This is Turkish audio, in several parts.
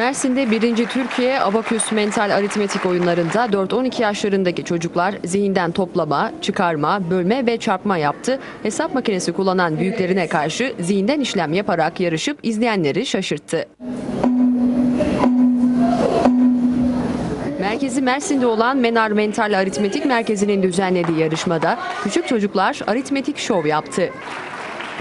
Mersin'de 1. Türkiye Abaküs Mental Aritmetik oyunlarında 4-12 yaşlarındaki çocuklar zihinden toplama, çıkarma, bölme ve çarpma yaptı. Hesap makinesi kullanan büyüklerine karşı zihinden işlem yaparak yarışıp izleyenleri şaşırttı. Merkezi Mersin'de olan Menar Mental Aritmetik Merkezi'nin düzenlediği yarışmada küçük çocuklar aritmetik şov yaptı.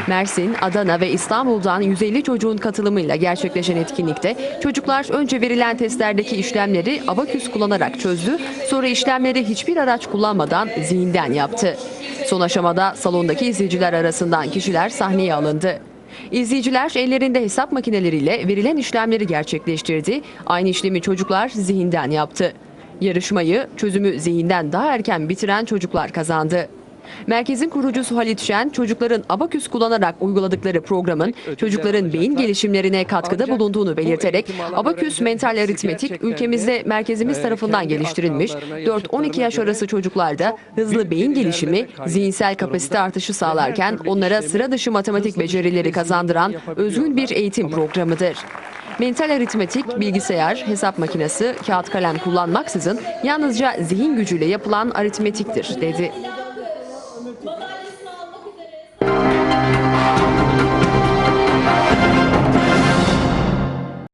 Mersin, Adana ve İstanbul'dan 150 çocuğun katılımıyla gerçekleşen etkinlikte çocuklar önce verilen testlerdeki işlemleri abaküs kullanarak çözdü, sonra işlemleri hiçbir araç kullanmadan zihinden yaptı. Son aşamada salondaki izleyiciler arasından kişiler sahneye alındı. İzleyiciler ellerinde hesap makineleriyle verilen işlemleri gerçekleştirdi. Aynı işlemi çocuklar zihinden yaptı. Yarışmayı çözümü zihinden daha erken bitiren çocuklar kazandı. Merkezin kurucusu Halit Şen, çocukların abaküs kullanarak uyguladıkları programın çocukların beyin gelişimlerine katkıda bulunduğunu belirterek abaküs mental aritmetik ülkemizde merkezimiz tarafından geliştirilmiş 4-12 yaş arası çocuklarda hızlı beyin gelişimi, zihinsel kapasite artışı sağlarken onlara sıra dışı matematik becerileri kazandıran özgün bir eğitim programıdır. Mental aritmetik, bilgisayar, hesap makinesi, kağıt kalem kullanmaksızın yalnızca zihin gücüyle yapılan aritmetiktir, dedi.